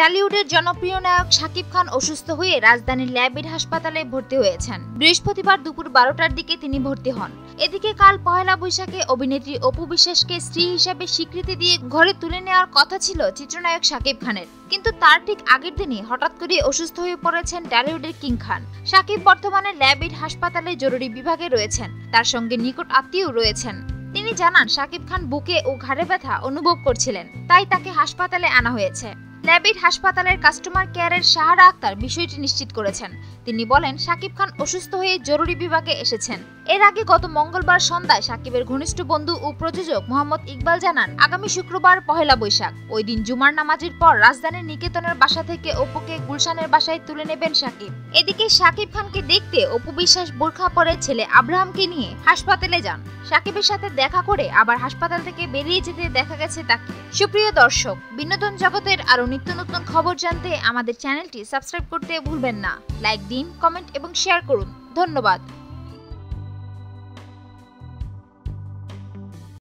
টালিউডের জনপ্রিয় নায়ক শাকিব খান অসুস্থ হয়ে রাজধানীর ল্যাবেড হাসপাতালে ভর্তি হয়েছেন। বৃহস্পতিবার দুপুর বারোটার দিকে তিনি ভর্তি হন। এদিকে কাল পয়লা বৈশাখে অভিনেত্রী অপু বিশ্বাসকে স্ত্রী হিসেবে স্বীকৃতি দিয়ে ঘরে তুলে নেওয়ার কথা ছিল চিত্রনায়ক শাকিব খানের। কিন্তু তার ঠিক আগের দিনই হঠাৎ করে অসুস্থ হয়ে পড়েছেন টলিউডের কিং খান। শাকিব বর্তমানে ল্যাবেড হাসপাতালে জরুরি বিভাগে রয়েছেন। তার সঙ্গে নিকট আত্মীয় রয়েছেন। তিনি জানান, শাকিব খান বুকে ও ঘাড়ে ব্যথা অনুভব করছিলেন, তাই তাকে হাসপাতালে আনা হয়েছে। ল্যাবিড হাসপাতালের কাস্টমার কেয়ারের সাহারা আক্তার বিষয়টি নিশ্চিত করেছেন। তিনি বলেন শাকিব খান অসুস্থ হয়ে জরুরি বিভাগে এসেছেন। এর আগে গত মঙ্গলবার সন্ধ্যায় সাকিবের ঘনিষ্ঠ বন্ধু ও প্রযোজক মোহাম্মদ ইকবাল জানান, আগামী শুক্রবার পহেলা বৈশাখ। ওই দিন জুমার নামাজের পর রাজধানীর নিকেতনের বাসা থেকে অপুকে গুলশানের বাসায় তুলে নেবেন সাকিব। এদিকে সাকিব খানকে দেখতে অপু বিশ্বাস বোরখা পরে ছেলে আব্রাহামকে নিয়ে হাসপাতালে যান। সাকিবের সাথে দেখা করে আবার হাসপাতাল থেকে বেরিয়ে যেতে দেখা গেছে তাকে। সুপ্রিয় দর্শক, বিনোদন জগতের আরও নিত্য নতুন খবর জানতে আমাদের চ্যানেলটি সাবস্ক্রাইব করতে ভুলবেন না। লাইক দিন, কমেন্ট এবং শেয়ার করুন। ধন্যবাদ।